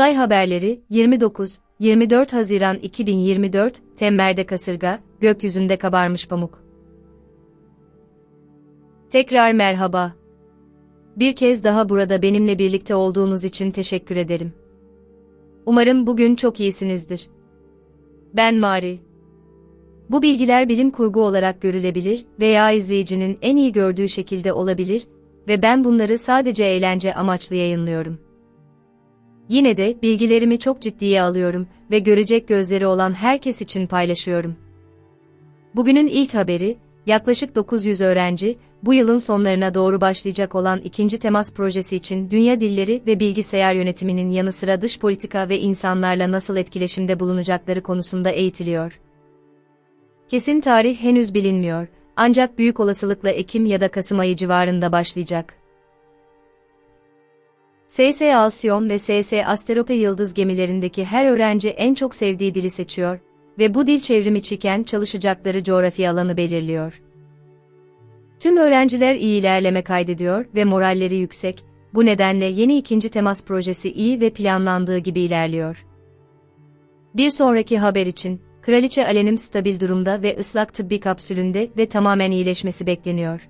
Uzay haberleri 29 24 Haziran 2024 Temberde kasırga, gökyüzünde kabarmış pamuk. Tekrar merhaba. Bir kez daha burada benimle birlikte olduğunuz için teşekkür ederim. Umarım bugün çok iyisinizdir. Ben Mari. Bu bilgiler bilim kurgu olarak görülebilir veya izleyicinin en iyi gördüğü şekilde olabilir ve ben bunları sadece eğlence amaçlı yayınlıyorum. Yine de bilgilerimi çok ciddiye alıyorum ve görecek gözleri olan herkes için paylaşıyorum. Bugünün ilk haberi, yaklaşık 900 öğrenci, bu yılın sonlarına doğru başlayacak olan ikinci temas projesi için dünya dilleri ve bilgisayar yönetiminin yanı sıra dış politika ve insanlarla nasıl etkileşimde bulunacakları konusunda eğitiliyor. Kesin tarih henüz bilinmiyor, ancak büyük olasılıkla Ekim ya da Kasım ayı civarında başlayacak. SS Alcyon ve SS Asterope yıldız gemilerindeki her öğrenci en çok sevdiği dili seçiyor ve bu dil çevrimiçiken çalışacakları coğrafi alanı belirliyor. Tüm öğrenciler iyi ilerleme kaydediyor ve moralleri yüksek, bu nedenle yeni ikinci temas projesi iyi ve planlandığı gibi ilerliyor. Bir sonraki haber için, Kraliçe Alenim stabil durumda ve ıslak tıbbi kapsülünde ve tamamen iyileşmesi bekleniyor.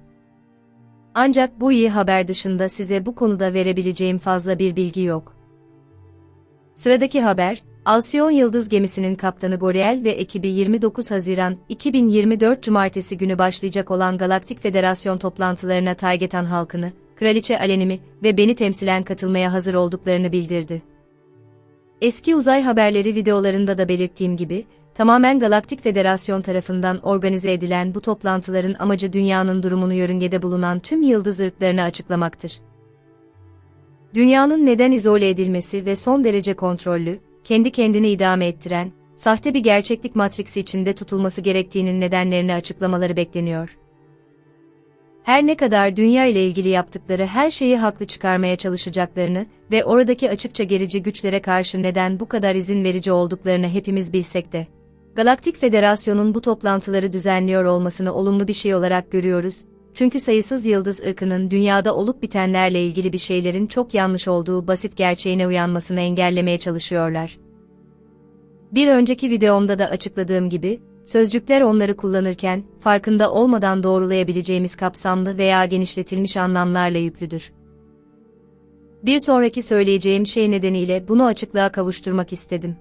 Ancak bu iyi haber dışında size bu konuda verebileceğim fazla bir bilgi yok. Sıradaki haber, Alcyon Yıldız gemisinin kaptanı Goriel ve ekibi 29 Haziran 2024 Cumartesi günü başlayacak olan Galaktik Federasyon toplantılarına Taygetan halkını, Kraliçe Alenimi ve beni temsilen katılmaya hazır olduklarını bildirdi. Eski uzay haberleri videolarında da belirttiğim gibi, tamamen Galaktik Federasyon tarafından organize edilen bu toplantıların amacı dünyanın durumunu yörüngede bulunan tüm yıldız ırklarını açıklamaktır. Dünyanın neden izole edilmesi ve son derece kontrollü, kendi kendini idame ettiren, sahte bir gerçeklik matriksi içinde tutulması gerektiğinin nedenlerini açıklamaları bekleniyor. Her ne kadar dünya ile ilgili yaptıkları her şeyi haklı çıkarmaya çalışacaklarını ve oradaki açıkça gerici güçlere karşı neden bu kadar izin verici olduklarını hepimiz bilsek de, Galaktik Federasyon'un bu toplantıları düzenliyor olmasını olumlu bir şey olarak görüyoruz, çünkü sayısız yıldız ırkının dünyada olup bitenlerle ilgili bir şeylerin çok yanlış olduğu basit gerçeğine uyanmasını engellemeye çalışıyorlar. Bir önceki videomda da açıkladığım gibi, sözcükler onları kullanırken, farkında olmadan doğrulayabileceğimiz kapsamlı veya genişletilmiş anlamlarla yüklüdür. Bir sonraki söyleyeceğim şey nedeniyle bunu açıklığa kavuşturmak istedim.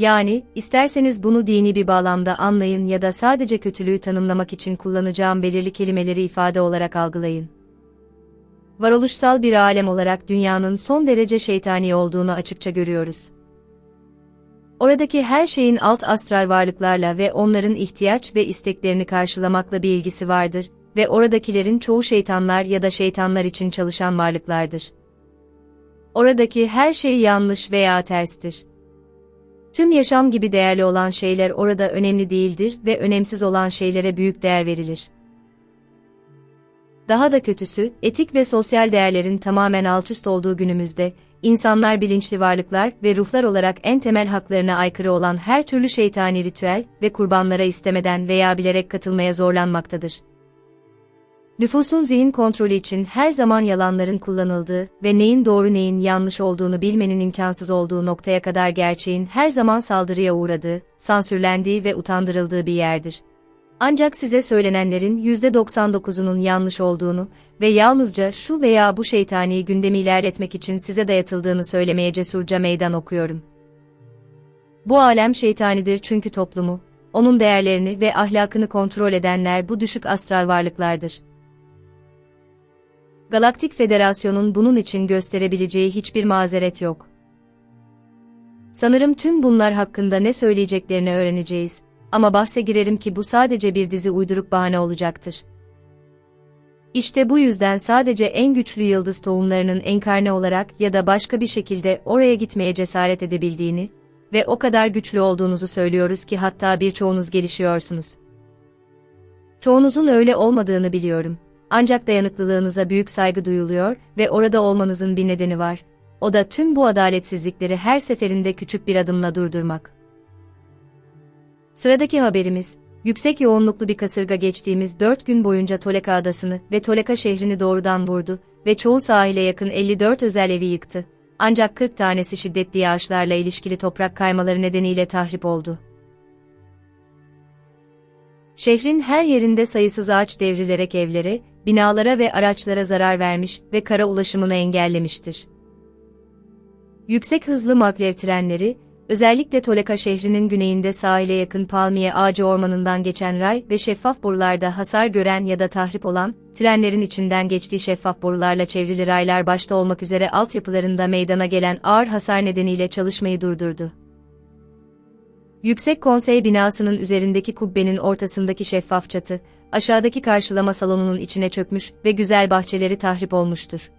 Yani, isterseniz bunu dini bir bağlamda anlayın ya da sadece kötülüğü tanımlamak için kullanacağım belirli kelimeleri ifade olarak algılayın. Varoluşsal bir alem olarak dünyanın son derece şeytani olduğunu açıkça görüyoruz. Oradaki her şeyin alt astral varlıklarla ve onların ihtiyaç ve isteklerini karşılamakla bir ilgisi vardır ve oradakilerin çoğu şeytanlar ya da şeytanlar için çalışan varlıklardır. Oradaki her şey yanlış veya terstir. Tüm yaşam gibi değerli olan şeyler orada önemli değildir ve önemsiz olan şeylere büyük değer verilir. Daha da kötüsü, etik ve sosyal değerlerin tamamen altüst olduğu günümüzde, insanlar bilinçli varlıklar ve ruhlar olarak en temel haklarına aykırı olan her türlü şeytani ritüel ve kurbanlara istemeden veya bilerek katılmaya zorlanmaktadır. Nüfusun zihin kontrolü için her zaman yalanların kullanıldığı ve neyin doğru neyin yanlış olduğunu bilmenin imkansız olduğu noktaya kadar gerçeğin her zaman saldırıya uğradığı, sansürlendiği ve utandırıldığı bir yerdir. Ancak size söylenenlerin %99'unun yanlış olduğunu ve yalnızca şu veya bu şeytani gündemi ilerletmek için size dayatıldığını söylemeye cesurca meydan okuyorum. Bu alem şeytanidir çünkü toplumu, onun değerlerini ve ahlakını kontrol edenler bu düşük astral varlıklardır. Galaktik Federasyon'un bunun için gösterebileceği hiçbir mazeret yok. Sanırım tüm bunlar hakkında ne söyleyeceklerini öğreneceğiz ama bahse girerim ki bu sadece bir dizi uyduruk bahane olacaktır. İşte bu yüzden sadece en güçlü yıldız tohumlarının enkarne olarak ya da başka bir şekilde oraya gitmeye cesaret edebildiğini ve o kadar güçlü olduğunuzu söylüyoruz ki hatta birçoğunuz gelişiyorsunuz. Çoğunuzun öyle olmadığını biliyorum. Ancak dayanıklılığınıza büyük saygı duyuluyor ve orada olmanızın bir nedeni var. O da tüm bu adaletsizlikleri her seferinde küçük bir adımla durdurmak. Sıradaki haberimiz, yüksek yoğunluklu bir kasırga geçtiğimiz 4 gün boyunca Toleka adasını ve Toleka şehrini doğrudan vurdu ve çoğu sahile yakın 54 özel evi yıktı. ancak 40 tanesi şiddetli yağışlarla ilişkili toprak kaymaları nedeniyle tahrip oldu. Şehrin her yerinde sayısız ağaç devrilerek evlere, binalara ve araçlara zarar vermiş ve kara ulaşımını engellemiştir. Yüksek hızlı maglev trenleri, özellikle Toleka şehrinin güneyinde sahile yakın palmiye ağacı ormanından geçen ray ve şeffaf borularda hasar gören ya da tahrip olan, trenlerin içinden geçtiği şeffaf borularla çevrili raylar başta olmak üzere altyapılarında meydana gelen ağır hasar nedeniyle çalışmayı durdurdu. Yüksek Konsey binasının üzerindeki kubbenin ortasındaki şeffaf çatı, aşağıdaki karşılama salonunun içine çökmüş ve güzel bahçeleri tahrip olmuştur.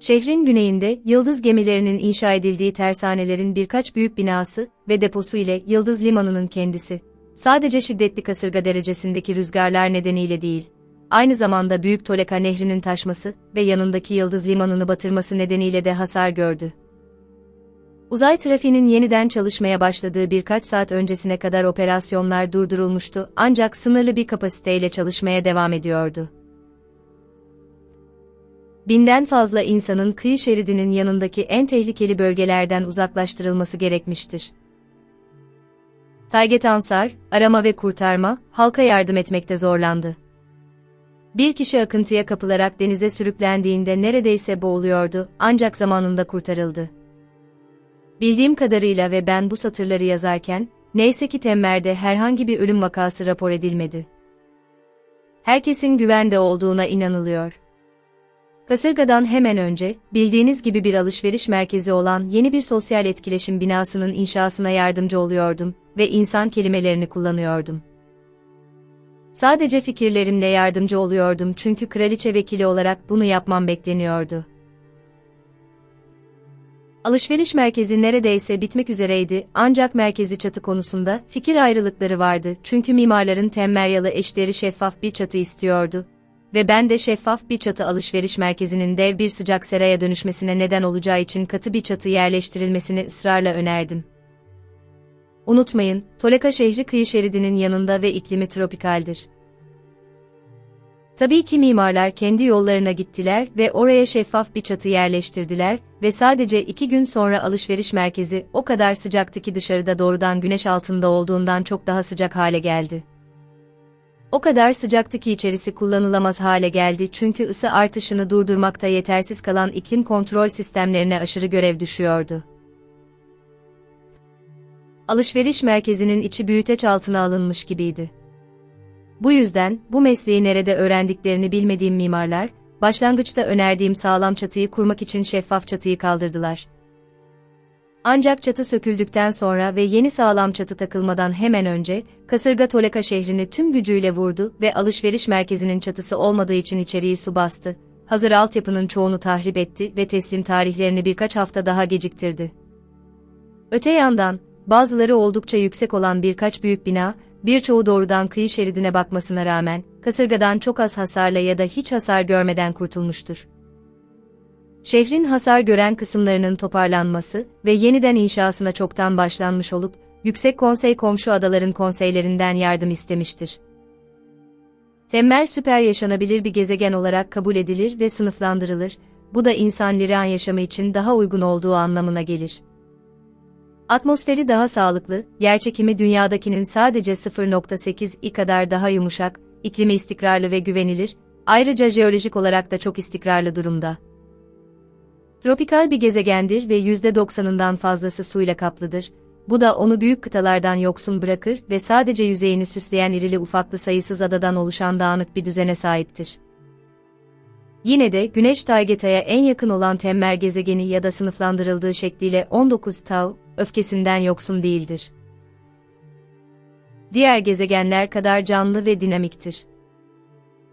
Şehrin güneyinde Yıldız gemilerinin inşa edildiği tersanelerin birkaç büyük binası ve deposu ile Yıldız Limanı'nın kendisi, sadece şiddetli kasırga derecesindeki rüzgarlar nedeniyle değil, aynı zamanda Büyük Toleka Nehri'nin taşması ve yanındaki Yıldız Limanı'nı batırması nedeniyle de hasar gördü. Uzay trafiğinin yeniden çalışmaya başladığı birkaç saat öncesine kadar operasyonlar durdurulmuştu ancak sınırlı bir kapasiteyle çalışmaya devam ediyordu. Binden fazla insanın kıyı şeridinin yanındaki en tehlikeli bölgelerden uzaklaştırılması gerekmiştir. Tayget Ansar, arama ve kurtarma, halka yardım etmekte zorlandı. Bir kişi akıntıya kapılarak denize sürüklendiğinde neredeyse boğuluyordu ancak zamanında kurtarıldı. Bildiğim kadarıyla ve ben bu satırları yazarken, neyse ki Temmer'de herhangi bir ölüm vakası rapor edilmedi. Herkesin güvende olduğuna inanılıyor. Kasırgadan hemen önce, bildiğiniz gibi bir alışveriş merkezi olan yeni bir sosyal etkileşim binasının inşasına yardımcı oluyordum ve insan kelimelerini kullanıyordum. Sadece fikirlerimle yardımcı oluyordum çünkü kraliçe vekili olarak bunu yapmam bekleniyordu. Alışveriş merkezi neredeyse bitmek üzereydi ancak merkezi çatı konusunda fikir ayrılıkları vardı çünkü mimarların temmeryalı eşleri şeffaf bir çatı istiyordu. Ve ben de şeffaf bir çatı alışveriş merkezinin dev bir sıcak seraya dönüşmesine neden olacağı için katı bir çatı yerleştirilmesini ısrarla önerdim. Unutmayın, Toleka şehri kıyı şeridinin yanında ve iklimi tropikaldir. Tabii ki mimarlar kendi yollarına gittiler ve oraya şeffaf bir çatı yerleştirdiler ve sadece iki gün sonra alışveriş merkezi o kadar sıcaktı ki dışarıda doğrudan güneş altında olduğundan çok daha sıcak hale geldi. O kadar sıcaktı ki içerisi kullanılamaz hale geldi çünkü ısı artışını durdurmakta yetersiz kalan iklim kontrol sistemlerine aşırı görev düşüyordu. Alışveriş merkezinin içi büyüteç altına alınmış gibiydi. Bu yüzden, bu mesleği nerede öğrendiklerini bilmediğim mimarlar, başlangıçta önerdiğim sağlam çatıyı kurmak için şeffaf çatıyı kaldırdılar. Ancak çatı söküldükten sonra ve yeni sağlam çatı takılmadan hemen önce, kasırga Toleka şehrini tüm gücüyle vurdu ve alışveriş merkezinin çatısı olmadığı için içeriği su bastı. Hazır altyapının çoğunu tahrip etti ve teslim tarihlerini birkaç hafta daha geciktirdi. Öte yandan, bazıları oldukça yüksek olan birkaç büyük bina, birçoğu doğrudan kıyı şeridine bakmasına rağmen, kasırgadan çok az hasarla ya da hiç hasar görmeden kurtulmuştur. Şehrin hasar gören kısımlarının toparlanması ve yeniden inşasına çoktan başlanmış olup, Yüksek Konsey komşu adaların konseylerinden yardım istemiştir. Temmer süper yaşanabilir bir gezegen olarak kabul edilir ve sınıflandırılır, bu da insan liran yaşamı için daha uygun olduğu anlamına gelir. Atmosferi daha sağlıklı, yerçekimi dünyadakinin sadece 0.8 i kadar daha yumuşak, iklimi istikrarlı ve güvenilir, ayrıca jeolojik olarak da çok istikrarlı durumda. Tropikal bir gezegendir ve %90'ından fazlası suyla kaplıdır. Bu da onu büyük kıtalardan yoksun bırakır ve sadece yüzeyini süsleyen irili ufaklı sayısız adadan oluşan dağınık bir düzene sahiptir. Yine de Güneş Taygeta'ya en yakın olan Temmer gezegeni ya da sınıflandırıldığı şekliyle 19 Tau, öfkesinden yoksun değildir. Diğer gezegenler kadar canlı ve dinamiktir.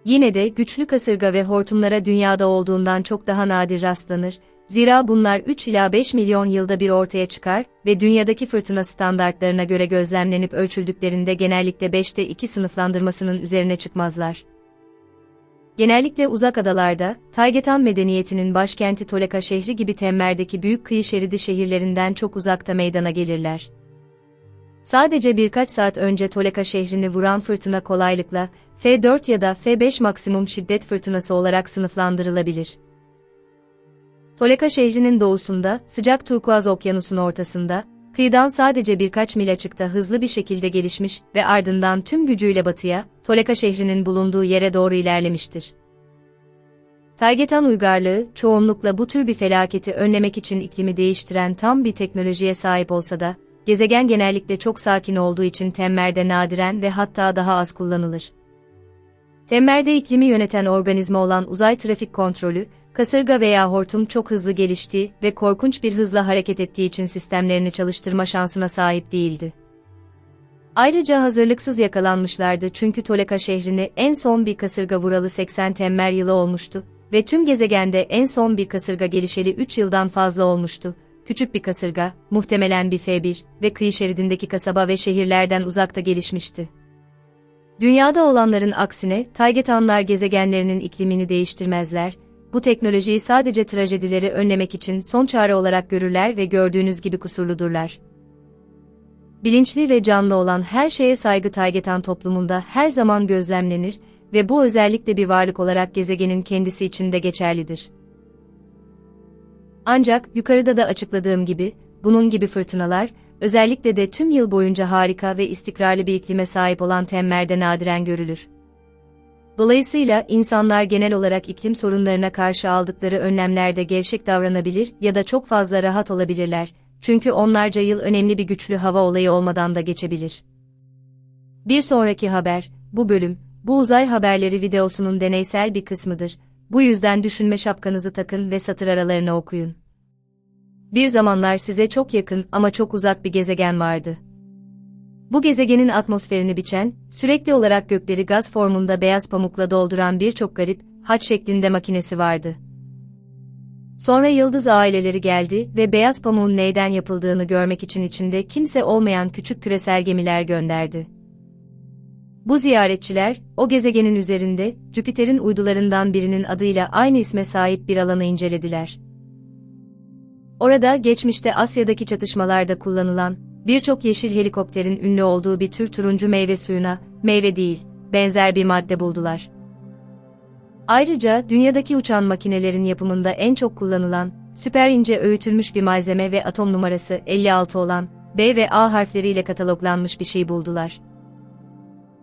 Yine de güçlü kasırga ve hortumlara dünyada olduğundan çok daha nadir rastlanır, zira bunlar 3 ila 5 milyon yılda bir ortaya çıkar ve dünyadaki fırtına standartlarına göre gözlemlenip ölçüldüklerinde genellikle 5'te 2 sınıflandırmasının üzerine çıkmazlar. Genellikle uzak adalarda, Taygetan medeniyetinin başkenti Toleka şehri gibi Temmer'deki büyük kıyı şeridi şehirlerinden çok uzakta meydana gelirler. Sadece birkaç saat önce Toleka şehrini vuran fırtına kolaylıkla F4 ya da F5 maksimum şiddet fırtınası olarak sınıflandırılabilir. Toleka şehrinin doğusunda, sıcak turkuaz okyanusun ortasında, kıyıdan sadece birkaç mil açıkta hızlı bir şekilde gelişmiş ve ardından tüm gücüyle batıya, Toleka şehrinin bulunduğu yere doğru ilerlemiştir. Taygetan uygarlığı, çoğunlukla bu tür bir felaketi önlemek için iklimi değiştiren tam bir teknolojiye sahip olsa da, gezegen genellikle çok sakin olduğu için temmerde nadiren ve hatta daha az kullanılır. Temmerde iklimi yöneten organizma olan uzay trafik kontrolü, kasırga veya hortum çok hızlı geliştiği ve korkunç bir hızla hareket ettiği için sistemlerini çalıştırma şansına sahip değildi. Ayrıca hazırlıksız yakalanmışlardı çünkü Toleka şehrini en son bir kasırga vuralı 80 temmer yılı olmuştu ve tüm gezegende en son bir kasırga gelişeli 3 yıldan fazla olmuştu. Küçük bir kasırga, muhtemelen bir F1 ve kıyı şeridindeki kasaba ve şehirlerden uzakta gelişmişti. Dünyada olanların aksine, Taygetanlar gezegenlerinin iklimini değiştirmezler, bu teknolojiyi sadece trajedileri önlemek için son çare olarak görürler ve gördüğünüz gibi kusurludurlar. Bilinçli ve canlı olan her şeye saygı Taygetan toplumunda her zaman gözlemlenir ve bu özellikle bir varlık olarak gezegenin kendisi için de geçerlidir. Ancak yukarıda da açıkladığım gibi, bunun gibi fırtınalar, özellikle de tüm yıl boyunca harika ve istikrarlı bir iklime sahip olan temmerde nadiren görülür. Dolayısıyla insanlar genel olarak iklim sorunlarına karşı aldıkları önlemlerde gevşek davranabilir ya da çok fazla rahat olabilirler, çünkü onlarca yıl önemli bir güçlü hava olayı olmadan da geçebilir. Bir sonraki haber, bu bölüm, bu uzay haberleri videosunun deneysel bir kısmıdır, bu yüzden düşünme şapkanızı takın ve satır aralarını okuyun. Bir zamanlar size çok yakın ama çok uzak bir gezegen vardı. Bu gezegenin atmosferini biçen, sürekli olarak gökleri gaz formunda beyaz pamukla dolduran birçok garip, haç şeklinde makinesi vardı. Sonra yıldız aileleri geldi ve beyaz pamuğun neyden yapıldığını görmek için içinde kimse olmayan küçük küresel gemiler gönderdi. Bu ziyaretçiler, o gezegenin üzerinde, Jüpiter'in uydularından birinin adıyla aynı isme sahip bir alanı incelediler. Orada geçmişte Asya'daki çatışmalarda kullanılan, birçok yeşil helikopterin ünlü olduğu bir tür turuncu meyve suyuna, meyve değil, benzer bir madde buldular. Ayrıca dünyadaki uçan makinelerin yapımında en çok kullanılan, süper ince öğütülmüş bir malzeme ve atom numarası 56 olan, B ve A harfleriyle kataloglanmış bir şey buldular.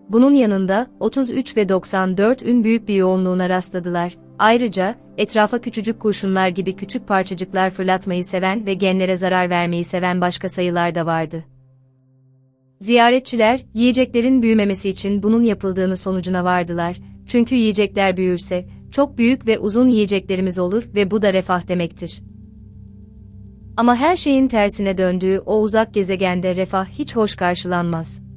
Bunun yanında 33 ve 94 ün büyük bir yoğunluğuna rastladılar. Ayrıca etrafa küçücük kurşunlar gibi küçük parçacıklar fırlatmayı seven ve genlere zarar vermeyi seven başka sayılar da vardı. Ziyaretçiler, yiyeceklerin büyümemesi için bunun yapıldığını sonucuna vardılar. Çünkü yiyecekler büyürse, çok büyük ve uzun yiyeceklerimiz olur ve bu da refah demektir. Ama her şeyin tersine döndüğü o uzak gezegende refah hiç hoş karşılanmaz.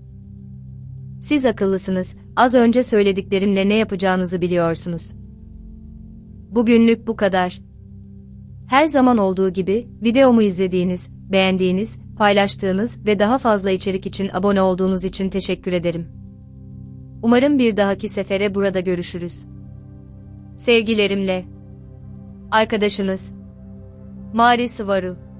Siz akıllısınız, az önce söylediklerimle ne yapacağınızı biliyorsunuz. Bugünlük bu kadar. Her zaman olduğu gibi, videomu izlediğiniz, beğendiğiniz, paylaştığınız ve daha fazla içerik için abone olduğunuz için teşekkür ederim. Umarım bir dahaki sefere burada görüşürüz. Sevgilerimle. Arkadaşınız. Mari Sıvaru